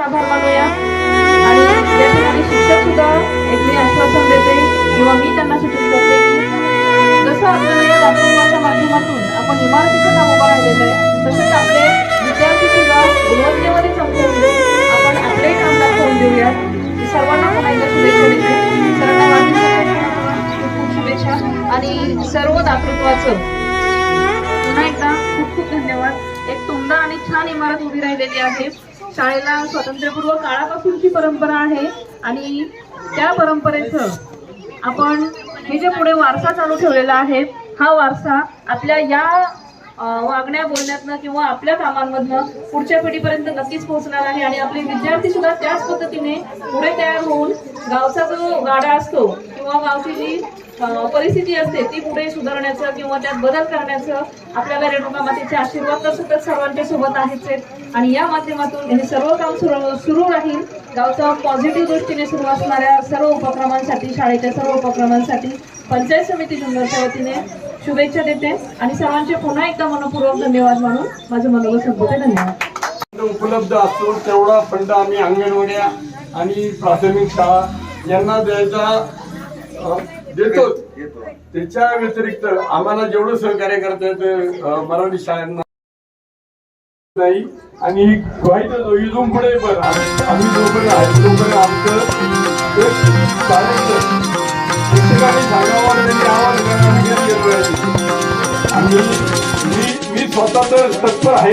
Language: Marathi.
आभार मानूया. आणि या ठिकाणी शिक्षक सुद्धा एक मी आश्वासन देते किंवा मी त्यांना सूचित करते की जसं आपल्याला या दाखवण्याच्या माध्यमातून आपण इमारतीचं काम उभं राहिलेलं आहे तसंच आपले विद्यार्थी सुद्धा गुणवत्तेमध्ये चमकवून आपण आपले काम दाखवून देऊया. सर्वांना पुन्हा शुभेच्छा देते. सर्वांना खूप खूप शुभेच्छा आणि सर्व दातृत्वाचं पुन्हा एकदा खूप खूप धन्यवाद. एक सुंदर आणि छान इमारत उभी राहिलेली आहे. शाळेला स्वातंत्र्यपूर्व काळापासूनची परंपरा आहे आणि त्या परंपरेचं आपण हे जे पुढे वारसा चालू ठेवलेला आहे हा वारसा आपल्या या वागण्या बोलण्यातनं किंवा आपल्या कामांमधनं पुढच्या पिढीपर्यंत नक्कीच पोहोचणार आहे आणि आपले विद्यार्थी सुद्धा त्याच पद्धतीने पुढे तयार होऊन गावचा जो गाडा असतो किंवा गावची जी परिस्थिती असते ती पुढे सुधारण्याचं किंवा त्यात बदल करण्याचं आपल्याला रेणुका मातेचे आशीर्वाद तर सतत सर्वांच्या सोबत आहेच आहेत आणि या माध्यमातून हे सर्व काम सुरू सुरू राहील. गावचं पॉझिटिव्ह दृष्टीने सुरू असणाऱ्या सर्व उपक्रमांसाठी शाळेच्या सर्व उपक्रमांसाठी पंचायत समिती जुन्नरच्या वतीने शुभेच्छा देते. आणि सर्वांचे पुन्हा एकदा मनपूर्वक धन्यवाद मानून माझं मनोगत संपवते. धन्यवाद. उपलब्ध असतो तेवढा फंड आम्ही अंगणवाड्या आणि प्राथमिक शाळा यांना द्यायचा देतो. त्याच्या व्यतिरिक्त आम्हाला जेवढं सहकार्य करता येतं मराठी शाळांना नाही. आणि व्हायचं इथून पुढे पण? आम्ही जोपर्यंत आहे तोपर्यंत आमचं शिक्षकांनी सांगावं त्यांनी आवाज करण्यात आणि मी मी स्वतः तर तत्पर आहे.